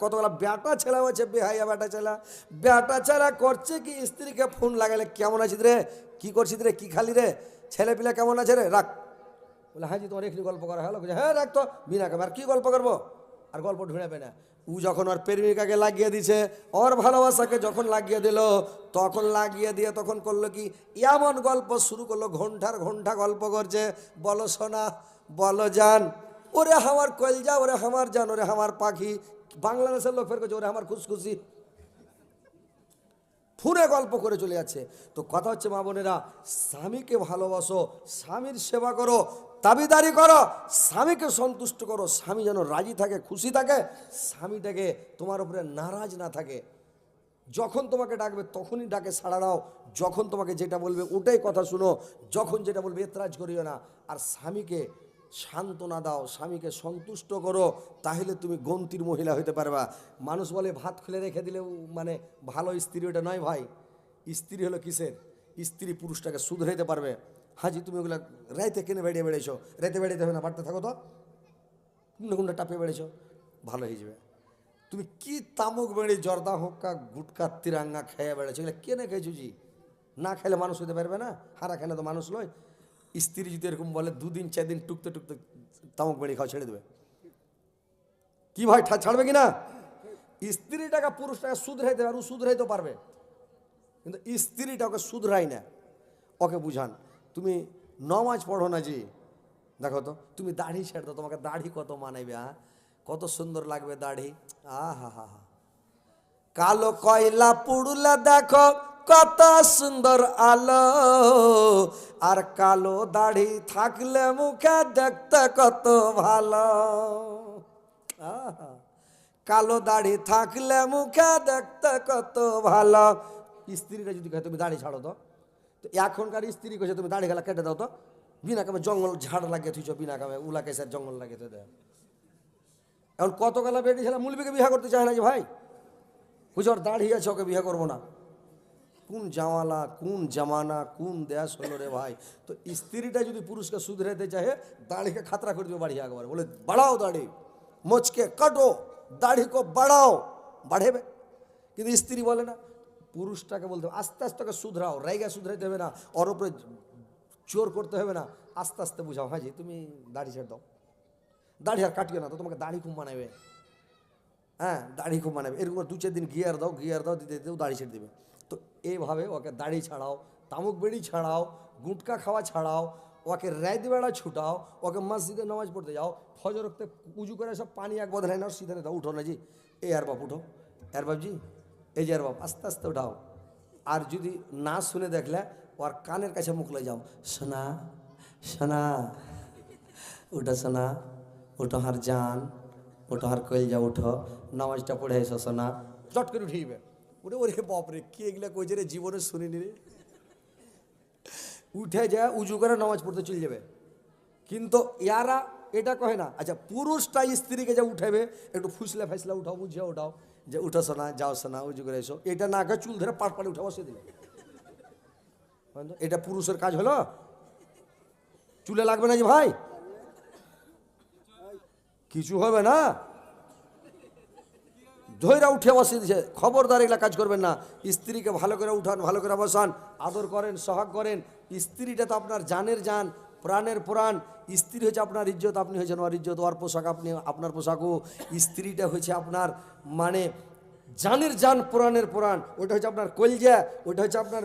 কতগুলা বেটা ছেলে হচ্ছে বেহাইয়া বেটা ছেলা। বেটা ছেলা করছে কি, স্ত্রীকে ফোন লাগালে কেমন আছিস রে? কি করছিস রে? কি খালি রে? ছেলে পিলা কেমন আছে রে? রাখ। বলে হ্যাঁ জি, তোমার এখানে গল্প করা হলো। হ্যাঁ রাখ তো, বিনা কামে আর কি গল্প করব? আর গল্প ঢুঁড়াবে না। ও যখন ওর প্রেমিকাকে লাগিয়ে দিছে, ওর ভালোবাসাকে যখন লাগিয়ে দিল, তখন লাগিয়ে দিয়ে তখন করল কি, এমন গল্প শুরু করল ঘণ্টার ঘণ্টা গল্প করছে। বলো, সোনা, বলো যান ওরে, আমার কলজা, ওরে হামার জান, ওরে, আমার পাখি। বাংলাদেশের লোক ফের করছে ওরে আমার খুশখুশি। ফুরে গল্প করে চলে যাচ্ছে। তো কথা হচ্ছে, মা বোনেরা, স্বামীকে ভালোবাসো, স্বামীর সেবা করো দাবিদারি করো, স্বামীকে সন্তুষ্ট করো, স্বামী যেন রাজি থাকে, খুশি থাকে, স্বামীটাকে তোমার উপরে নারাজ না থাকে। যখন তোমাকে ডাকবে, তখনই ডাকে সাড়া দাও, যখন তোমাকে যেটা বলবে ওটাই কথা শুনো, যখন যেটা বলবে এতরাজ করিও না। আর স্বামীকে সান্ত্বনা দাও, স্বামীকে সন্তুষ্ট করো, তাহলে তুমি গন্তির মহিলা হইতে পারবা। মানুষ বলে, ভাত খুলে রেখে দিলেও মানে ভালো স্ত্রী ওটা নয় ভাই। স্ত্রী হলো কিসের? স্ত্রী পুরুষটাকে শুধরাইতে পারবে। হাজি, তুমি ওগুলা রাইতে কেনে বেড়িয়ে বেড়েছো রাইতে বেড়াইতে হবে না, বাড়তে থাকো তো। কুন্ডা কুন্ডা টাপে বেড়েছো ভালো হয়ে যাবে। তুমি কি তামুক বেড়ে জর্দা, হোক্কা, গুটকা, তিরাঙ্গা খেয়ে বেড়েছো এগুলো কেনে খেয়েছো জি? না খেলে মানুষ হতে পারবে না? হারা খেলে তো মানুষ নয়। স্ত্রী যদি এরকম বলে, দুদিন চার দিন টুকতে টুকতে তামুক বেড়ে খাওয়া ছেড়ে দেবে। কি ভাই ছাড়বে কি না স্ত্রীটাকে পুরুষটাকে শুধরাইতে পারবে শুধরাইতে পারবে। কিন্তু স্ত্রীটা ওকে শুধরাই না। ওকে বুঝান, তুমি নমাজ পড়ো না জি। দেখো তো, তুমি দাড়ি ছেড়ে দাও, তোমাকে দাড়ি কত মানাইবে হ্যাঁ কত সুন্দর লাগবে দাড়ি। আহা হা হা। কালো কয়লা পুড়লা দেখো কত সুন্দর আলো, আর কালো দাড়ি থাকলে মুখে দেখতে কত ভালো। কালো দাড়ি থাকলে মুখে দেখতে কত ভালো। স্ত্রীরা যদি তুমি দাড়ি ছাড়ো তো। এখনকার স্ত্রী কইছে, তুমি দাড়ি গেলা কেটে দাও তো। বিনা কামে জঙ্গল ঝাড় লাগিয়ে থুইছ, বিনা কামে উলা কেসের জঙ্গল লাগিয়ে থুই এখন কত কালা বেটি ছেলে মুলবিকে বিয়ে করতে চায় না যে ভাই। বুঝে ওর দাড়ি আছে, ওকে বিয়ে করব না। কোন জামালা কোন জামানা কোন দেশ হলো রে ভাই? তো স্ত্রীটা যদি পুরুষকে শুধরাতে চাহে দাড়িকে খাতরা করে দেবে বাড়ি একবার। বলে বাড়াও দাড়ি মোচকে কাটো দাড়ি কো বাড়াও। বাড়েবে কিন্তু স্ত্রী বলে না পুরুষটাকে বলতে হবে, আস্তে আস্তে ওকে শুধরাও রাইগা শুধরাইতে হবে না ওর উপরে জোর করতে হবে না আস্তে আস্তে বুঝাও। হাজি তুমি দাড়ি ছেড়ে দাও। দাড়ি আর কাটিও না তো তোমাকে দাড়ি খুব মানাবে। হ্যাঁ দাড়ি খুব মানাবে। এরকম দু চার দিন গিয়ার দাও গিয়ার দাও দিতে দিতেও দাড়ি ছেড়ে দেবে। এইভাবে ওকে দাড়ি ছাড়াও, তামুক বেড়ি ছাড়াও, গুটকা খাওয়া ছাড়াও, ওকে রাইত বেড়া ছুটাও, ওকে মসজিদে নামাজ পড়তে যাও, ফজর রক্তে উজু করে সব পানি এক বদলাই নাও সিধে দাও উঠো না জি এই আর বাপ, উঠো। আর বাপজি, এই যে আর বাপ, আস্তে আস্তে উঠাও। আর যদি না শুনে দেখলে, ওর কানের কাছে মুখ লয়ে যাও। সোনা সোনা, উঠো সোনা, উঠো হার জান, উঠো হার কইল যা উঠো। নামাজটা পড়ে এসো সোনা। চট করে উঠিবে ওরে ওরে বাপরে, কি এগুলা কইছে রে? জীবনে শুনিনি রে। উঠে যায়, উজু করে নামাজ পড়তে চলে যাবে। কিন্তু ইয়ারা এটা কহে না আচ্ছা পুরুষটা স্ত্রীকে যা উঠাবে, একটু ফুসলা ফাইসলা উঠাও, বুঝিয়ে উঠাও, যে উঠো সোনা যাও সোনা উজু করে এসো। এটা না কে চুল ধরে পাট পাড়ে উঠে বসে দিলে। এটা পুরুষের কাজ হলো? চুলে লাগবে না যে ভাই? কিছু হবে না? ধৈরা উঠে বসে দিছে খবরদার এগুলা কাজ করবেন না। স্ত্রীকে ভালো করে উঠান, ভালো করে বসান, আদর করেন, সহাগ করেন। স্ত্রীটা তো আপনার জানের জান, প্রাণের প্রাণ। স্ত্রী হচ্ছে আপনার ইজ্জত, আপনি হয়েছেন ওর ইজ্জত, ওর পোশাক, আপনি আপনার পোশাকও। স্ত্রীটা হচ্ছে আপনার মানে জানের জান, প্রাণের প্রাণ। ওটা হচ্ছে আপনার কলজা, ওটা হচ্ছে আপনার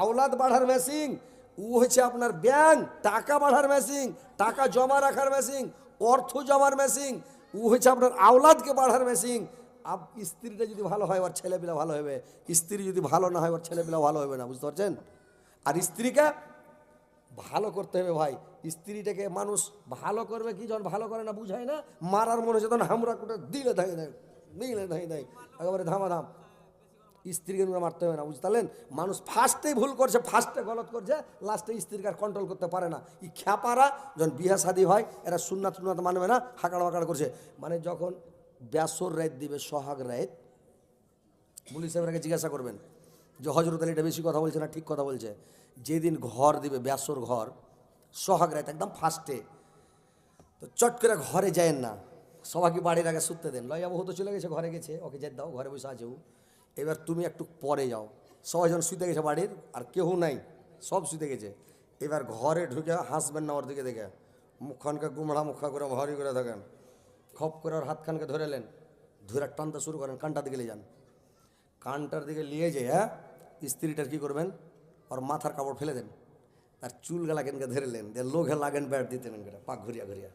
আওলাদ বাড়ার মেশিন ও হচ্ছে আপনার ব্যাংক টাকা বাড়ার মেশিন টাকা জমা রাখার মেশিন অর্থ জমার মেশিন ও হচ্ছে আপনার আওলাদকে বাড়ার মেশিন আপ স্ত্রীটা যদি ভালো হয়, ওর ছেলেপিলা ভালো হবে। স্ত্রী যদি ভালো না হয়, ওর ছেলেপিলা ভালো হবে না, বুঝতে পারছেন? আর স্ত্রীকে ভালো করতে হবে ভাই। স্ত্রীটাকে মানুষ ভালো করবে কি, যখন ভালো করে না বুঝায় না, মারার মনে হচ্ছে তখন হামরা কুটে দিলে ধাই দেয় দিলে ধাই দেয় একেবারে ধামাধাম। স্ত্রীকে নুরা মারতে হবে না, বুঝতে পারলেন? মানুষ ফার্স্টেই ভুল করছে, ফার্স্টে গলত করছে, লাস্টে স্ত্রীকে আর কন্ট্রোল করতে পারে না। এই খ্যাপারা, যখন বিয়া শাদী হয়, এরা সুন্নাত সুন্নাত মানবে না, হাঁকাড় বাঁকাড় করছে। মানে যখন ব্যাসর রাত দিবে, সোহাগ রাত পুলিশ সাহেবরাকে জিজ্ঞাসা করবেন যে, হজরত আলী এটা বেশি কথা বলছে না ঠিক কথা বলছে? যেদিন ঘর দিবে, ব্যাসর ঘর, সোহাগ রাত একদম ফার্স্টে তো চট করে ঘরে যায়েন না। সবাইকে বাড়ির আগে শুতে দেন। লয় যাব হতো চলে গেছে, ঘরে গেছে, ওকে যেতে দাও, ঘরে বসে আছে। এবার তুমি একটু পরে যাও। সবাই যখন শুতে গেছে বাড়ির, আর কেউ নাই, সব শুতে গেছে। এবার ঘরে ঢুকে হাসবেন না ওর দিকে দেখে। মুখখানকে গুমড়া মুখা করে, ভরি করে থাকেন। খপ করে ওর হাতখানকে ধরেলেন ধরে টানতে শুরু করেন, কানটার দিকে নিয়ে যান। কানটার দিকে নিয়ে যে হ্যাঁ স্ত্রীটার কী করবেন? ওর মাথার কাপড় ফেলে দেন। তার চুল গেলা কেনকে ধরেলেন দিয়ে লোঘে লাগেন, ব্যাট দিতেন এনকে পাক ঘুরিয়া ঘুরিয়া।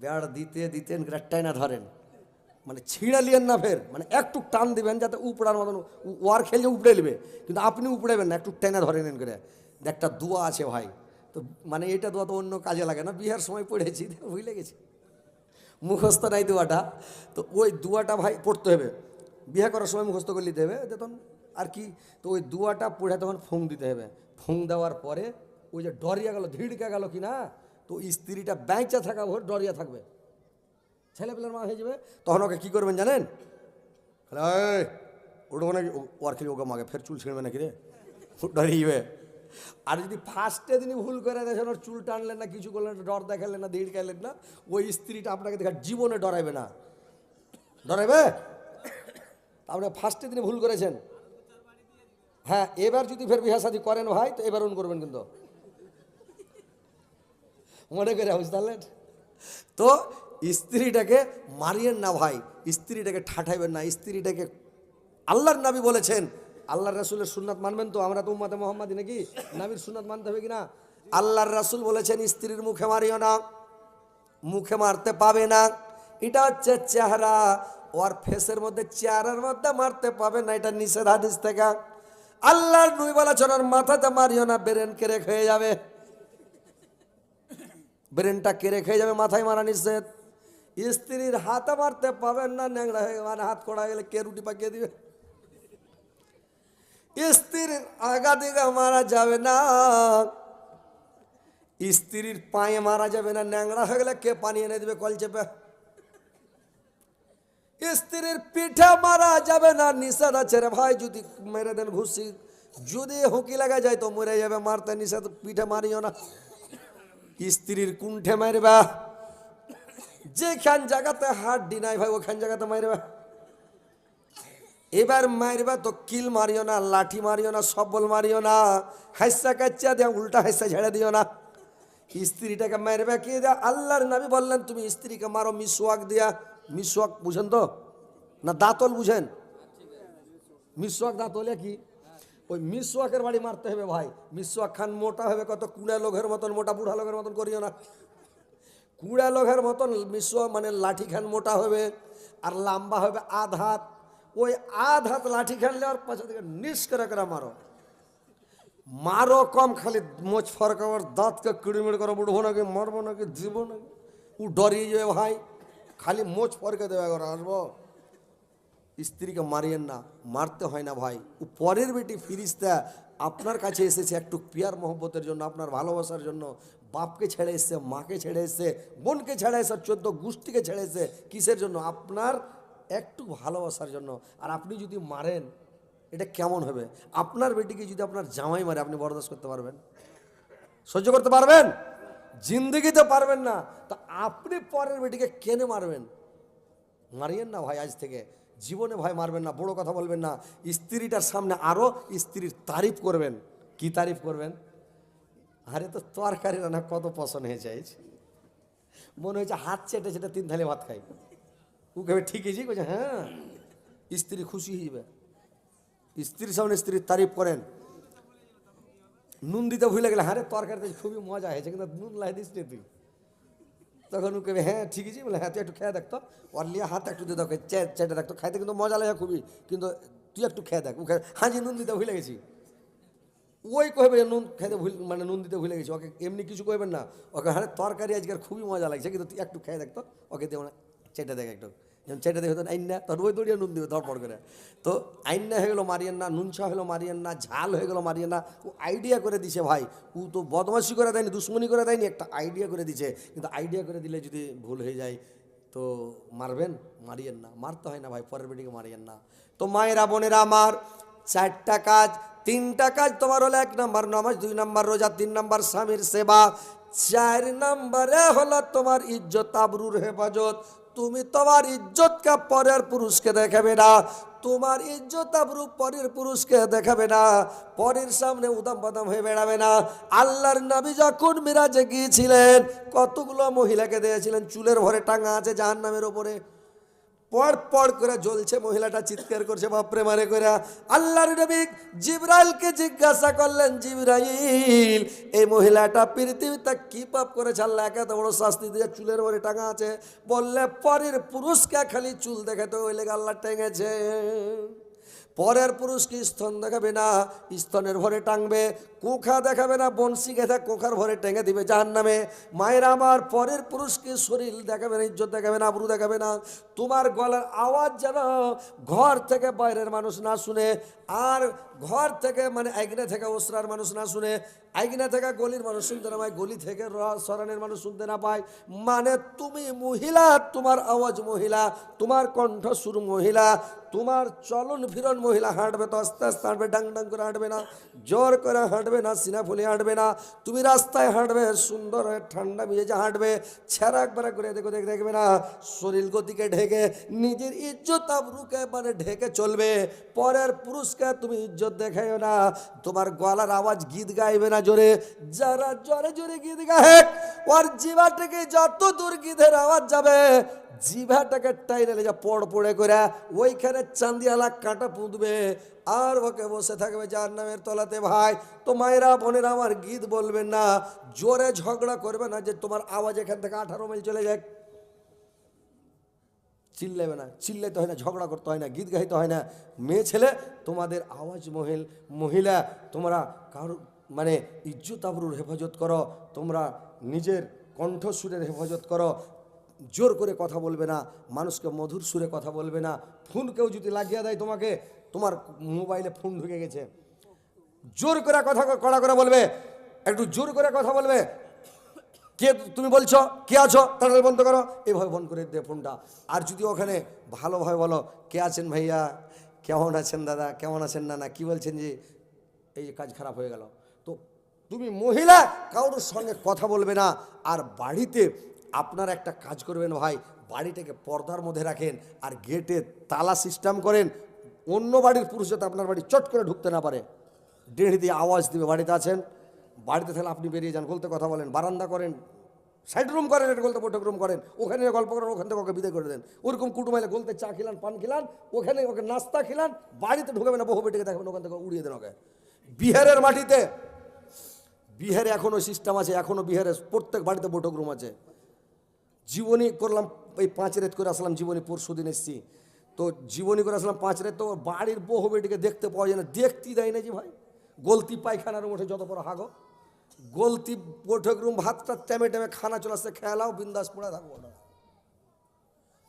ব্যাট দিতে দিতেন টাইনা ধরেন। মানে ছিঁড়ে লিয়েন না ফের। মানে একটু টান দিবেন যাতে উপড়ার মতন ওয়ার খেলছে, উপড়ে নেবে। কিন্তু আপনি উপড়েবেন না, একটু টেনে ধরে নেন করে একটা দোয়া আছে ভাই। তো মানে এটা দোয়া তো অন্য কাজে লাগে না। বিহার সময় পড়েছি, ভুলে গেছি। মুখস্থ নাই দোয়াটা। তো ওই দুয়াটা ভাই পড়তে হবে। বিয়ে করার সময় মুখস্থ করে নিতে হবে। তখন আর কি, তো ওই দুয়াটা পড়ে তখন ফোং দিতে হবে। ফোং দেওয়ার পরে ওই যে ডরিয়া গেল, ধিড়কে গেল কি না তো স্ত্রীটা ব্যাংচা থাকা ভোর ডরিয়া থাকবে। ছেলেপেলের মা হয়ে যাবে। তখন ওকে কী করবেন জানেন? এই উঠবো নাকি, ও- ওর খেলে ওকে মাগে, ফের চুল ছিঁড়বে নাকি রে? ডরিয়ে আর যদি ফার্স্টে দিনই ভুল করে দেখেন ওর চুল টানলেন না, কিছু করলেন ডর দেখালেন না দিড় খাইলেন না, ওই স্ত্রীটা আপনাকে দেখা জীবনে ডরাইবে না। ডরাইবে? আপনি ফার্স্টে দিনে ভুল করেছেন। হ্যাঁ এবার যদি ফের বিহা শাদী করেন ভাই, তো এবার উন করবেন কিন্তু। মনে করে বুঝতে পারলেন? তো স্ত্রীটাকে মারিয়েন না ভাই, স্ত্রীটাকে ঠাঠাইবেন না, স্ত্রীটাকে আল্লাহর নাবি বলেছেন আল্লাহর রাসুলের সুন্নাত মানবেন তো? আমরা তো উম্মাতে মোহাম্মদ নাকি? নাবির সুন্নাত মানতে হবে কিনা? আল্লাহর রাসুল বলেছেন, স্ত্রীর মুখে মারিও না, মুখে মারতে পাবে না। এটা হচ্ছে চেহারা। ওর ফেসের মধ্যে, চেহারার মধ্যে মারতে পাবে না, এটা নিষেধ হাদিস থেকে। আল্লাহর নুই বলা চলার মাথাতে মারিও না, বেরেন কেড়ে খেয়ে যাবে। ব্রেনটা কেড়ে খেয়ে যাবে, মাথায় মারা নিষেধ। স্ত্রীর হাতে মারতে পাবেন না ন্যাংরা হয়ে মানে হাত কড়া গেলে কে রুটি পাকিয়ে দিবে? স্ত্রীর আগা দিকে মারা যাবে না। স্ত্রীর পায়ে মারা যাবে না ন্যাংরা হয়ে গেলে কে পানি এনে দিবে, কল চেপে। স্ত্রীর পিঠে মারা যাবে না, নিষেধ আছে রে ভাই, যদি মেরে দেন ঘুষি। যদি হুঁকি লাগা যায় তো মরে যাবে, মারতে নিষেধ, পিঠে মারিও না। স্ত্রীর কুণ্ঠে মারবা। যেখান জায়গাতে হাড্ডি নাই ভাই, ওখান জায়গাতে মারবা। এবার মারবা তো কিল মারিও না, লাঠি মারিও না, সবল মারিও না হাস্যা কাচ্চা দিয়া, উল্টা হাস্যা ঝেড়ে দিও না। স্ত্রীটাকে মারবে কি দেয়া? আল্লাহর নবী বললেন, তুমি স্ত্রীকে মারো, মিসওয়াক দিয়া। মিসওয়াক বুঝেন তো? না, দাঁতল বুঝেন? মিসওয়াক দাঁতলে কি? ওই মিসওয়াকের বাড়ি মারতে হবে ভাই। মিসওয়াক খান মোটা হবে, কত কুড়া লোকের মতন, মোটা বুড়া লোকের মতন করিও না। কুড়া লোকের মতন মিসওয়াক মানে লাঠি খান মোটা হবে, আর লম্বা হবে আধ হাত। ওই আধ হাত লাঠি খান আর পাশে থেকে নিস করে করে মারো। মারো কম, খালি মোচ ফরকাবার দাঁতকে কিড়িমিড় করে উঠবো নাকি, মারবো নাকি দিব নাকি? ও ডরিয়ে যাবে ভাই, খালি মোচ ফরকে দেবে করে আসব? স্ত্রীকে মারিয়েন না, মারতে হয় না ভাই। ও পরের বেটি ফিরিস্তা আপনার কাছে এসেছে একটু পিয়ার মহব্বতের জন্য, আপনার ভালোবাসার জন্য। বাপকে ছেড়ে এসছে, মাকে ছেড়ে এসছে, বোনকে ছেড়ে এসে চোদ্দ গোষ্ঠীকে ছেড়ে এসছে, কিসের জন্য? আপনার একটু ভালোবাসার জন্য। আর আপনি যদি মারেন, এটা কেমন হবে? আপনার বেটিকে যদি আপনার জামাই মারে, আপনি বরদাস্ত করতে পারবেন? সহ্য করতে পারবেন? জিন্দগিতে পারবেন না। তা আপনি পরের বেটিকে কেনে মারবেন? মারিয়েন না ভাই আজ থেকে। জীবনে ভাই মারবেন না, বড় কথা বলবেন না। স্ত্রীটার সামনে আরও স্ত্রীর তারিফ করবেন। কি তারিফ করবেন? আরে তো তরকারি রান্না কত পছন্দ হয়েছে আজ মনে হয়েছে হাত চেটে চেটে তিন থালি ভাত খাই। ও কেবে ঠিক হয়েছি বলছে হ্যাঁ স্ত্রী খুশি হয়ে যাবে স্ত্রীর সামনে স্ত্রীর তারিফ করেন নুন দিতে ভুলে গেলে হ্যাঁ রে তরকারিতে খুবই মজা হয়েছে কিন্তু নুন লাই দিস তুই তখন ও কেবে হ্যাঁ ঠিক আছে বলে হ্যাঁ তুই একটু খেয়ে দেখতো ওর লিয়ে হাত একটু দিয়ে দেখো চেটে দেখতো খাইতে কিন্তু মজা লাগে খুবই কিন্তু তুই একটু খেয়ে দেখ ও হ্যাঁ জি নুন দিতে ভুলে গেছি ওই কহবে নুন খেতে ভুল মানে নুন দিতে ভুলে গেছি ওকে এমনি কিছু কইবেন না ওকে হ্যাঁ তরকারি আজকের খুবই মজা লাগছে কিন্তু তুই একটু খেয়ে দেখতো ওকে দিয়ে চেটে দেখ একটু যেমন চেটে দেখে আইন না তোর ওই দড়িয়ে নুন দিবে ধরপড় করে তো আইন না হয়ে গেলো মারিয়েন না নুনছা হলো মারিয়েন না ঝাল হয়ে গেলো মারিয়েন না ও আইডিয়া করে দিছে ভাই ও তো বদমাশি করে দেয়নি দুশ্মনী করে দেয়নি একটা আইডিয়া করে দিছে কিন্তু আইডিয়া করে দিলে যদি ভুল হয়ে যায় তো মারবেন মারিয়েন না মারতে হয় না ভাই পরের বেটিকে মারিয়েন না তো মায়েরা বোনেরা আমার চারটা কাজ তিনটা কাজ তোমার হলো এক নাম্বার নামাজ দুই নাম্বার রোজা তিন নাম্বার স্বামীর সেবা চার নাম্বারে হলো তোমার ইজ্জত আবরুর হেফাজত তুমি তোমার ইজ্জতকে পরের পুরুষকে দেখাবে না। তোমার ইজ্জত আবরু পরের পুরুষকে দেখাবে না। পরের সামনে উদাম বাদাম হয়ে বেড়াবে না। আল্লাহর নবী যখন মিরাজে গিয়েছিলেন, কতগুলো মহিলাকে দিয়েছিলেন চুলের ভরে টাঙা আছে জাহান নামের ওপরে। পড় পর করে জ্বলছে মহিলাটা, চিৎকার করছে, বাপরে মারে করে আল্লাহর নবী জিব্রাইলকে জিজ্ঞাসা করলেন, জিব্রাইল, এই মহিলাটা পৃথিবীতে কি পাপ করেছে? আল্লাহ একে এত বড় শাস্তি দিয়ে চুলের ওপরে টাঙা আছে। বললে, পরের পুরুষকে খালি চুল দেখে তো ওই লেগে আল্লাহ টেঙেছে। পরের পুরুষকে স্তন দেখাবে না, স্তনের ভরে টাঙবে, কোখা দেখাবে না বনশি গেঁথা কোখার ভরে টেঙে দিবে জাহান নামে মায়ের আমার, পরের পুরুষকে শরীর দেখাবে না, ইজ্জত দেখাবে না, আবরু দেখাবে না। তোমার গলার আওয়াজ যেন ঘর থেকে বাইরের মানুষ না শুনে, আর ঘর থেকে মানে আইগনা থেকে ওসরার মানুষ না শুনে, আইগনা থেকে গলির মানুষ শুনতে না পায়, গলি থেকে সরানের মানুষ শুনতে না পায়। মানে তুমি মহিলা, তোমার আওয়াজ মহিলা, তোমার কণ্ঠ সুর মহিলা, তোমার চলন ফিরন মহিলা হাঁটবে তো আস্তে আস্তে হাঁটবে, ডাং ডাং করে হাঁটবে না, জোর করে হাঁটবে না, সিনা ফুলে হাঁটবে না। তুমি রাস্তায় হাঁটবে, সুন্দর হয়ে ঠান্ডা মেজেজে হাঁটবে, ছেঁড়া একবার করে দেখো দেখ দেখবে না, শরীর গতিকে ঢেকে, নিজের ইজ্জত আবরুকে মানে ঢেকে চলবে। পরের পুরুষকে তুমি ইজ্জত দেখাইও না। তোমার গলার আওয়াজ গীত গাইবে না জোরে। যারা জোরে জোরে গীত গায়ে ওর জিবা থেকে যত দূর গীতের আওয়াজ যাবে, জিভাটাকে টাইনে যা পড় পড়ে করে ওইখানে চান্দিয়ালা কাঁটা পুঁতবে। আর ওকে বসে থাকবে যার নামের তলাতে, ভাই, তো মায়েরা, বোনেরা আমার গীত বলবেন না। জোরে ঝগড়া করবে না যে তোমার আওয়াজ এখান থেকে আঠারো মাইল চলে যায় চিল্লাবে না, চিল্লাইতে হয় না, ঝগড়া করতে হয় না, গীত গাইতে হয় না। মেয়ে ছেলে, তোমাদের আওয়াজ মহিল, মহিলা, তোমরা কারও মানে ইজ্জত আবরুর হেফাজত করো, তোমরা নিজের কণ্ঠসুরের হেফাজত করো। জোর করে কথা বলবে না, মানুষকে মধুর সুরে কথা বলবে না। ফোন কেউ যদি লাগিয়ে দেয় তোমাকে, তোমার মোবাইলে ফোন ঢুকে গেছে। জোর করে কথা কড়া করে বলবে, একটু জোর করে কথা বলবে কে তুমি বলছো? কে আছো? তাড়াতাড়ি বন্ধ করো। এইভাবে বন্ধ করে দে ফোনটা। আর যদি ওখানে ভালোভাবে বলো, কে আছেন ভাইয়া? কেমন আছেন দাদা? কেমন আছেন না না কি বলছেন যে এই কাজ খারাপ হয়ে গেল। তো তুমি মহিলা, কারোর সঙ্গে কথা বলবে না। আর বাড়িতে আপনার একটা কাজ করবেন ভাই, বাড়িটাকে পর্দার মধ্যে রাখেন আর গেটে তালা সিস্টেম করেন। অন্য বাড়ির পুরুষ যাতে আপনার বাড়ি চট করে ঢুকতে না পারে। ডেড়ি দিয়ে আওয়াজ দিবে, বাড়িতে আছেন? বাড়িতে থাকলে আপনি বেরিয়ে যান, গলতে কথা বলেন, বারান্দা করেন সাইড রুম করেন এটা গলতে বৈঠক রুম করেন, ওখানে গল্প করেন, ওখান থেকে ওকে বিদায় করে দেন। ওরকম কুটুমাইলে গলতে চা খিলান, পান খিলান, ওখানে ওকে নাস্তা খিলান, বাড়িতে ঢুকাবেন বহু বেটিকে দেখবেন, ওখান থেকে উড়িয়ে দেন ওকে। বিহারের মাটিতে, বিহারে এখনও সিস্টেম আছে এখনও বিহারে প্রত্যেক বাড়িতে বৈঠক রুম আছে। জীবনী করলাম, এই পাঁচ রেত করে আসলাম, জীবনী পরশু দিন এসছি। তো জীবনী করে আসলাম পাঁচ রেত তো বাড়ির বহু বেটিকে দেখতে পাওয়া যায় না, দেখতেই দেয় না যে ভাই। গলতি পায়খানার উঠে যত বড় হাগো। গলতি বৈঠক রুম, ভাতটা টেমে টেমে খানা চলে আসছে, খেলাও বিন্দাস পড়ে থাকব। না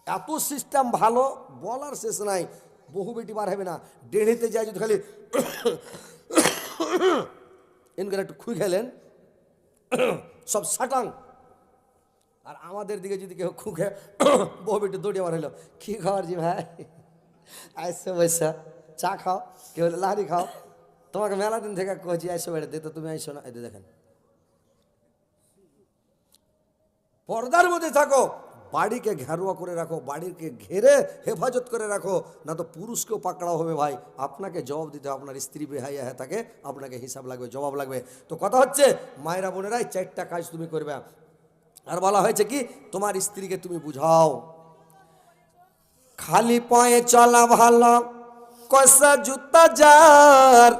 এত সিস্টেম ভালো, বলার শেষ নাই। বহু বেটি বার হবে না। ডেড়িতে যায় যদি খালি এনকার একটু খুই খেলেন, সব সাটাং। আর আমাদের দিকে যদি কেউ খুঁকে বহু বেটি দৌড়ে বার হইল কি খাওয়ার জি ভাই? আইসো বৈসা, চা খাও, কেউ হলে লাহারি খাও। তোমাকে মেলা দিন থেকে কছি আইসো বেড়ে তো, তুমি আইসো না। এতে দেখেন। পর্দার মধ্যে থাকো, বাড়িকে ঘেরুয়া করে রাখো, বাড়িকে ঘেরে হেফাজত করে রাখো, না তো পুরুষকেও পাকড়াও হবে ভাই। আপনাকে জবাব দিতে হবে, আপনার স্ত্রী বেহাইয়া হ্যাঁ থাকে আপনাকে হিসাব লাগবে, জবাব লাগবে। তো কথা হচ্ছে, মায়েরা বোনেরাই চারটা কাজ তুমি করবে। আর বলা হয়েছে কি, তোমার স্ত্রীকে তুমি বুঝাও। খালি পায়ে চলা ভালো, কষা জুতা যার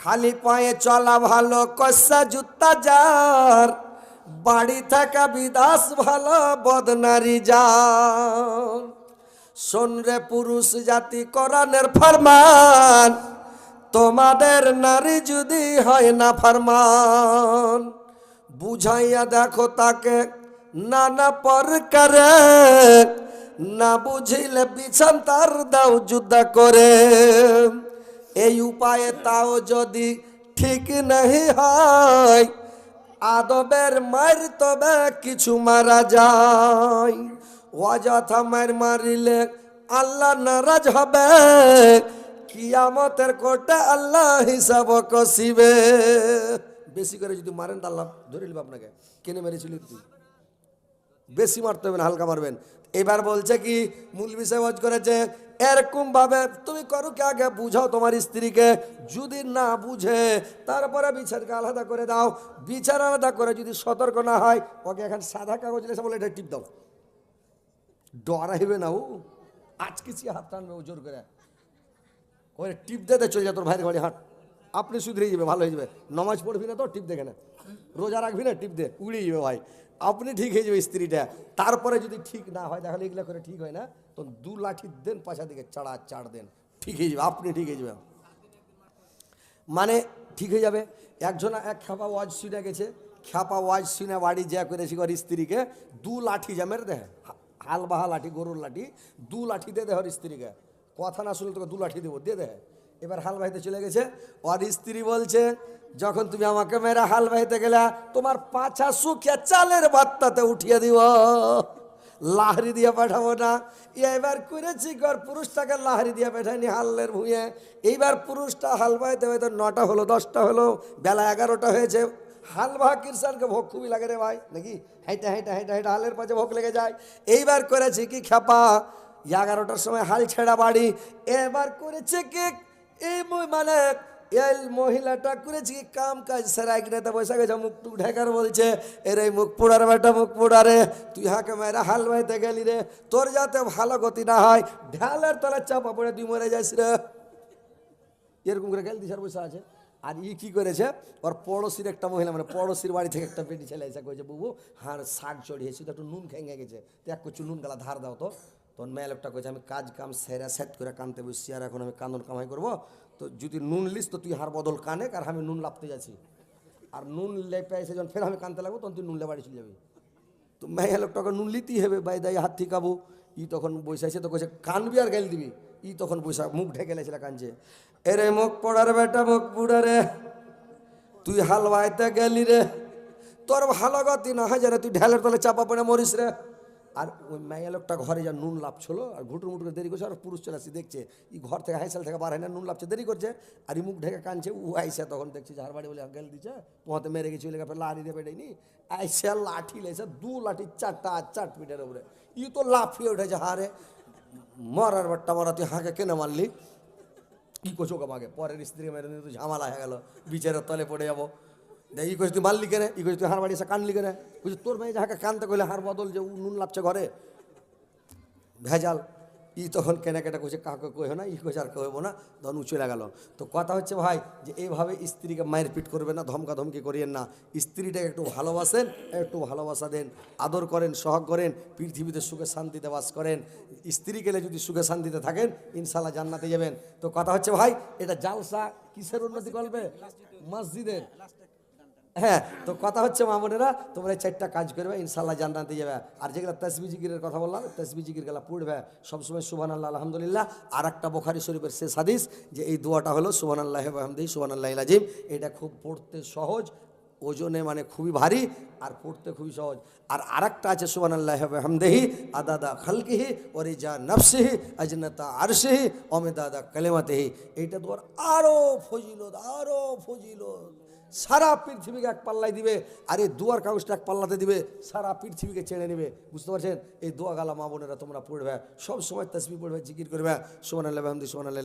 খালি পায়ে চলা ভালো, কষা জুতা যার। বাড়ি থাকা বিদাস ভালো, বদনারি যান শোন রে পুরুষ জাতি, কোরআনের ফরমান। তোমাদের নারী যদি হয় না ফরমান, বুঝাইয়া দেখো তাকে নানা প্রকারে। না বুঝিলে বিছান তার দাও যুদ্ধ করে। এই উপায়ে তাও যদি ঠিক নাহি হয়, আদবের মার তবে কিছু মারা যায়। অযথা মার মারিলে আল্লাহ নারাজ হবে, কিয়ামতের কোটে আল্লাহ হিসাব কষিবে। বেশি করে যদি মারেন তো আল্লাহ ধরে নিবে আপনাকে, কেনে মেরেছিলি তুই বেশি মারতে হবে হালকা মারবেন। এবার বলছে কি মূল বিষয় ওয়াজ করেছে এরকম ভাবে তুমি করো কি আগে বুঝাও তোমার স্ত্রীকে। যদি না বুঝে, তারপরে বিচারকে আলাদা করে দাও। বিচার আলাদা করে যদি সতর্ক না হয়, ওকে এখন সাদা কাগজ লেসে বলে এটা টিপ দাও। ডরাইবে না ও। আজকে সে হাত টানবে ও জোর করে। ওরে টিপ দে দে, চলে যা তোর ভাইয়ের ঘরে, হাঁট। আপনি শুধরে যাবে, ভালো হয়ে যাবে। নমাজ পড়বি না তো, টিপ দেখে না রোজা রাখবি না, টিপ দে উড়ে যাবে ভাই। আপনি ঠিক হয়ে যাবে স্ত্রীটা। তারপরে যদি ঠিক না হয়, তাহলে এগুলো করে ঠিক হয় না। তো দু লাঠি দেন পাশা দিকে চাড়া, চাড় দেন। ঠিক হয়ে যাবে, আপনি ঠিক হয়ে যাবে মানে ঠিক হয়ে যাবে, একজন এক খাপা ওয়াজ শুনে গেছে খাপা ওয়াজ শুনে বাড়ি যা করেছি ওর স্ত্রীকে, দু লাঠি জামের দেয় হাল বাহা লাঠি, গরুর লাঠি, দু লাঠি দিয়ে দেয় ওর স্ত্রীকে। কথা না শুনলে তোকে দু লাঠি দেবো দিয়ে দেয় এবার হাল বাহিতে চলে গেছে, ওর স্ত্রী বলছে, যখন তুমি আমাকে মেরে হাল বাহিতে গেলে, তোমার পাছা শুকিয়ে চালের বাত্তাতে উঠিয়ে দিব। লাহরি দিয়ে পাঠাবো না। এবার করেছি গর পুরুষটাকে লাহরি দিয়ে পাঠায়নি হালের ভুঁয়ে এইবার পুরুষটা হাল বাইতে হয়তো নটা হলো, দশটা হলো, বেলা এগারোটা হয়েছে। হাল বাহা কিরসানকে ভোগ খুবই লাগে রে ভাই, নাকি? হাইটা হাইটা হাইটা হাইটা হালের পাশে ভোগ লেগে যায়। এইবার করেছি কি খেপা? এগারোটার সময় হাল ছেড়া বাড়ি। এবার করেছে কি? এই মানে এই মহিলাটা করেছে কি কাম কাজ? সেরাই কিনে তো বসে গেছে, মুখ টুক ঢেকার বলছে, এর এই মুখ পোড়ার বেটা, মুখ পোড়ারে, তুই হাকে মেরে হাল বাইতে গেলি রে। তোর যাতে ভালো গতি না হয়, ঢালের তলার চাপা পড়ে তুই মরে যাস রে। এরকম করে গেল দিশার বসে আছে। আর ই কি করেছে, ওর পড়োশির একটা মহিলা মানে পড়োশির বাড়ি থেকে একটা পেটি ছেলে এসে কয়েছে বুবু, হার শাক চড়িয়েছি তো একটু নুন খেঙে গেছে। তো এক কচু নুন গালা ধার দাও তো। তখন মেয়ে লোকটা কয়েছে আমি কাজ কাম সেরা সেট করে কানতে বসছি, আর এখন আমি কান্দন কামাই করব। তো যদি নুন লিস তো তুই হার বদল কানে আর আমি নুন লাপতে যাচ্ছি। আর নুন লেপে এসে যখন ফের আমি কানতে লাগবো, তখন তুই নুন লে বাড়ি চলে যাবি। তো মেয়ে লোকটাকে নুন লিতেই হবে, বাই দাই হাত ঠিকাবো ই তখন বৈশাইছে তো কইছে কানবি আর গাইল দিবি। ই তখন বৈশা মুখ ঢেকে লেছিল কানছে। এরে মুখ পড়ার বেটা, মুখ পুড়া রে। তুই হালওয়াইতে গেলি রে। তোর ভালো গতি না হয় রে, তুই ঢেলের তলে চাপা পড়ে মরিস রে। আর ওই মাইয়া লোকটা ঘরে যা নুন লাপছিল, আর ঘুটুর মুটুর দেরি করছে, আর পুরুষ চলে আসছে, দেখছে ই ঘর থেকে হাইসাল থেকে বার হয় না, নুন লাপছে, দেরি করছে, আর ই মুখ ঢেকে কানছে ও আইসা তখন দেখছে যার বাড়ি বলে গেল দিচ্ছে পোহাতে মেরে গেছি লেগে লাড়ি দিয়ে বেটাইনি আইসা লাঠি লেছে দু লাঠি, চারটা চাট পিঠের উপরে, ই তো লাফিয়ে উঠেছে, হারে, মরার বাট্টা মরা, তুই হাঁকে কেন মারলি? কি করছ ওকে পরের স্ত্রী মেরে তো ঝামেলা হয়ে গেল, বিচারের তলে পড়ে যাব। দেখ ই তুই মারলি কেনে? ই কইস তুই হার বাড়ি এসে কানলি কেনে? কইস তোর মেয়ে যাহাকে কানতে কইলে হার বদল যে নুন লাপছে ঘরে। ভেজাল। ই তখন কেনাকাটা করছে কাউকে কইও না ই কইছে আর কইব না। তখন উ চলে গেল। তো কথা হচ্ছে ভাই যে এইভাবে স্ত্রীকে মায়ের পিট করবে না ধমকা ধমকি করিয়েন না। স্ত্রীটাকে একটু ভালোবাসেন একটু ভালোবাসা দেন আদর করেন সহগ করেন পৃথিবীতে সুখে শান্তিতে বাস করেন। স্ত্রী গেলে যদি সুখে শান্তিতে থাকেন ইনশাল্লাহ জান্নাতে যাবেন। তো কথা হচ্ছে ভাই এটা জালসা কিসের উন্নতি করবে? মসজিদের। হ্যাঁ তো কথা হচ্ছে মামুনেরা, তোমরা এই চারটা কাজ করবে ইনশাল্লাহ জান্নাতে যাবে। আর যেগুলো তসবি জিকিরের কথা বললাম, তসবি জিকির গেলা পড়বে। সবসময় সুবান আল্লাহ আলহামদুলিল্লাহ। আর একটা বোখারি শরীফের শেষ হাদিস, যে এই দোয়াটা হলো সুবান আল্লাহ আহমদি সুবান আল্লাহ আজিম। এটা খুব পড়তে সহজ, ওজনে মানে খুবই ভারী, আর পড়তে খুবই সহজ। আর আরেকটা আছে সুবান আল্লাহ হামদেহি আদাদা খালকিহি ওরিজা নফসিহি, আজনতা আরশিহি অমেদাদা কালেমাতেহি। এইটা তোমার আরও ফজিলত আরও ফজিলত। সারা পৃথিবীকে এক পাল্লায় দিবে, আর এই দুয়ার কাগজটা এক পাল্লাতে দিবে, সারা পৃথিবীকে চেনে নেবে। বুঝতে পারছেন? এই দোয়া গালা মা বোনেরা তোমরা পড়বে, সব সময় তসবি পড়বে, জিকির করবে। সোমান আল্লাহ আহমদি সোমান আল্লাহ